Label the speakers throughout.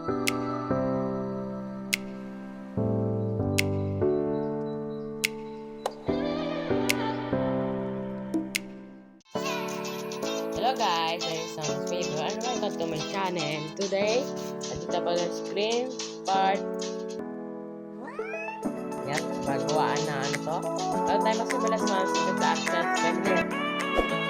Speaker 1: Hello guys, I'm Sam's Favor and welcome to my channel. Today, nandito pa ng screen part yan, pagawaan na ano to. Bago tayo magsimula sa mga sikat sa action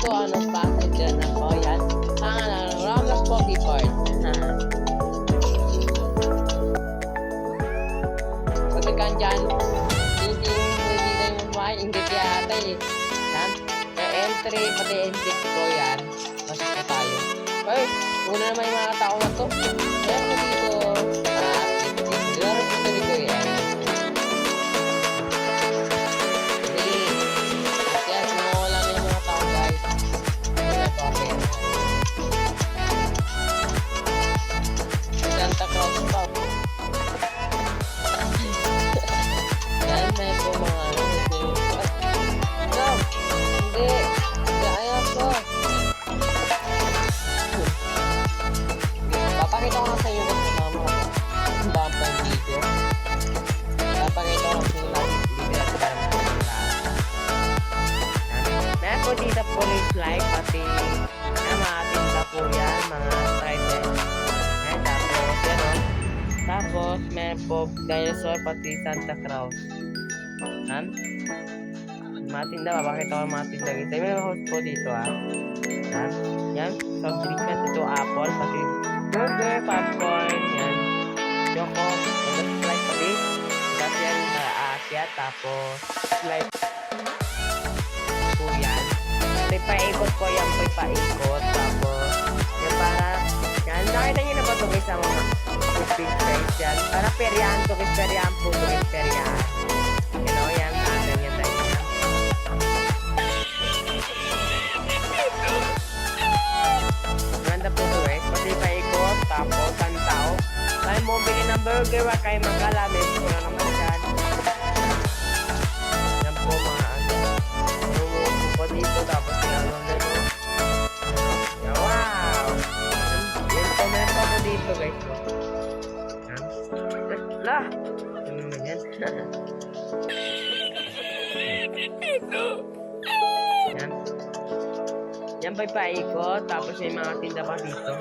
Speaker 1: Meron po ito, ano, package yan ako. Yan. Ang, ano, Ramos Poppy Card. Pagka ka dyan, hindi hindi tayo mabuhay, hindi yata eh. Yan. Eh, entry, pati exit ko yan. Na tayo. Ay, una naman yung mga tao na to. Po dito police like pati na mga tinda po yan, mga striper. Ayan, tapos yan o. Tapos, meron po dinosaur pati Santa Claus. Han? Mga tinda, babakita ko mga guys. May host po dito ah. Han? Yan, soft drink yan. Ito apple, pati burger, popcorn, yan. Choco, pati slice pati. Tapos yan, na Asia, tapos po yan. May paikot po yan, may paikot. Tapos, yan para, yan, nakita nyo na ba guys sa mga guys yan. Para peryan to guys, peryan po guys, peryan. You know, yan, ano yan tayo yan. Ganda po to guys, pati paikot, tapos santaw. Kaya mo bili ng burger, wag kayo magkalamin. Wala naman Yan pa paikot, tapos may mga tinda pa dito.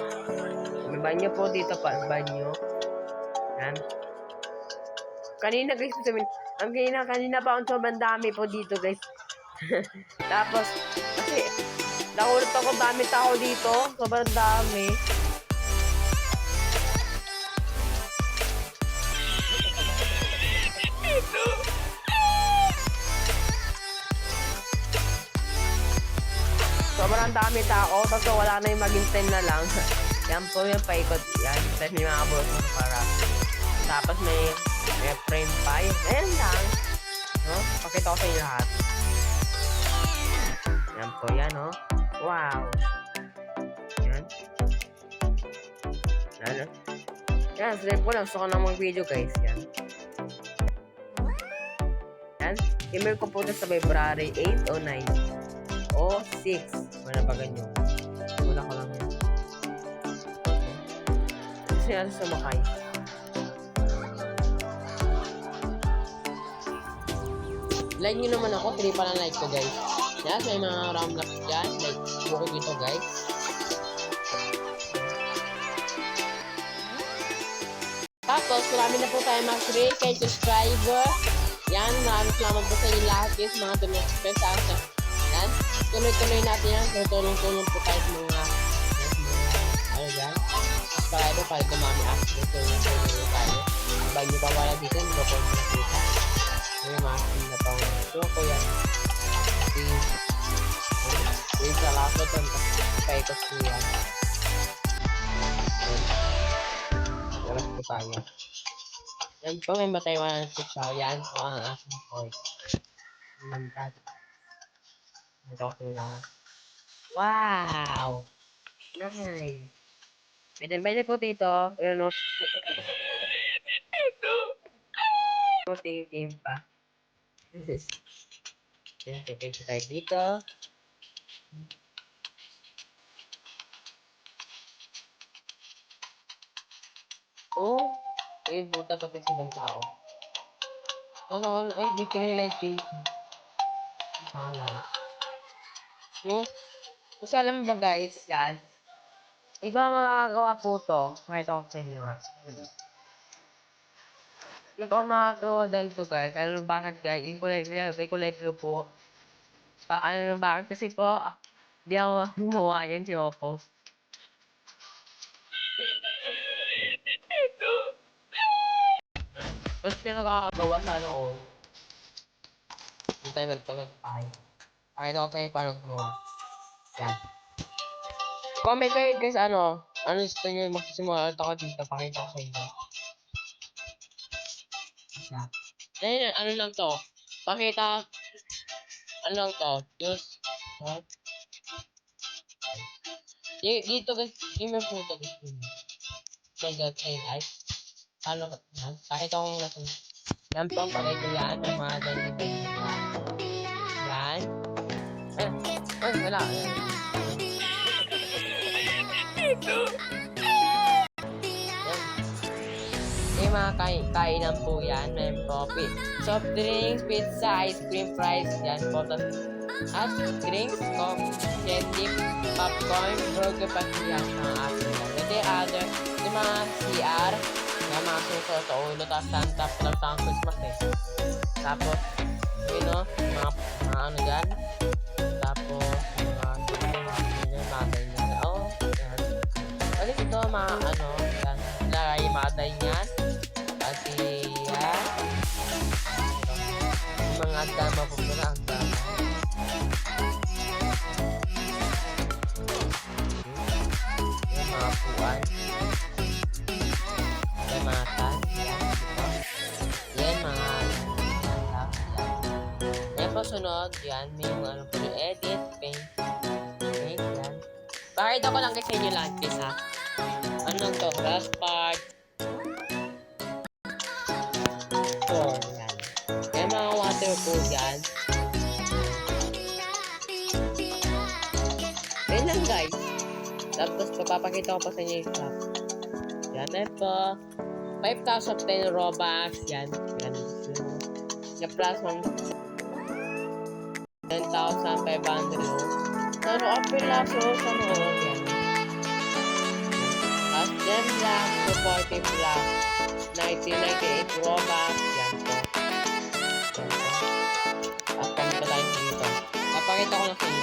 Speaker 1: May banyo po dito pa, banyo. Yan. Kanina guys, sabihin, ang kanina, kanina pa ang sobrang dami po dito guys. tapos, kasi, nakulot ako dami tao dito, sobrang dami. Sobrang dami tao, tapos wala na yung maging 10 na lang. Yan po yung paikot. Yan, tapos may mga na para. Tapos may, may frame pa. Ayan lang. No? Pakita ko sa inyo lahat. Yan po yan, no? Wow. Yan. No? Yan, sinabi ko lang. Gusto ko na mag-video, guys. Yan. Yan. Email ko po sa February 8 o 9 o 6. Wala pa ganyan. Wala ko lang yan. Kasi ano sumakay. like nyo naman ako, triple ang like ko guys. Yes, may mga laps dyan. Like, buko dito guys. Tapos, marami na po tayo mga 3k subscriber. Yan, maraming salamat po sa inyo lahat guys, mga dumikspect sa. Yan, tuloy-tuloy natin yan. Tutulong-tulong po tayo sa mga, yes, mga, ano yan, subscriber para dumami after. Tulong-tulong tayo. Abang nyo pa wala dito, hindi ko po nakita. May mga na pang, ito ko yan. Kasi, wait sa laso ito, kaya ko siya. Oras po tayo. Yan po, may batay 106 siya. Yan po ang aking point. Mantag. Ito ko na. Wow! Nice! Pwede, pwede po dito. Ano? Puti game pa. This is. Pwede tayo dito. Oh, eh, buta pa kasi ng tao. Ano, ay, di ko nila yung Sana. No? Kasi alam mo ba guys, yan. Iba makakagawa po to. Makita ko sa inyo. Ito ang makakagawa dahil to guys. Ano bakit guys? Like hindi ko like po. Pa, ano bakit? Kasi po, di ako gumawa yan si Oppo. Tapos pinagkakagawa sa ano ko. Hindi tayo nagpagpapay. Pakita ko tayo paano gumawa. Yan. Comment kayo guys ano. Ano gusto nyo magsisimula ako dito. Pakita ko sa inyo. Yan. Ayun, ano lang to. Pakita. Ano lang to. Just. Huh? Dito guys. Yung may photo guys. Life. Paano ba? Yan. Kahit akong natin. Yan po ang pakita yan. Ang mga dali wala. Ayan. Mga kain kainan po yan. May coffee. Soft drinks, pizza, ice cream, fries. Yan po. At drinks, coffee, candy, popcorn, burger, pati yan. Mga ating yung other. Yung mga CR. Yung mga suso sa ulo. Tapos Santa. Tapos ang Christmas eh. Tapos, yun no, mga, mga ano dyan. Mga ano, mga day niyan. Kasi, yan. Yung mga dama po pala, ang dama. Yung mga puwan. Yung mga tan. Yan, mga, yan lang. Po sunod, yan, may yung ano po, yung edit, paint, paint, yan. Bakit ako lang kasi inyo lahat, guys, ha? Ano to? Last part. Oh, yan. Yan mga water po dyan. Yan lang, guys. Tapos, papapakita ko pa sa inyo yung stuff. Yan, ito. 5,010 Robux. Yan. Yan. Yung plus 1 10,500 Pero apil lang so sa noon yan. Tapos, gem block, supporting block, 1998 Robux, yan po. At pang dito. Papakita ko lang sa inyo.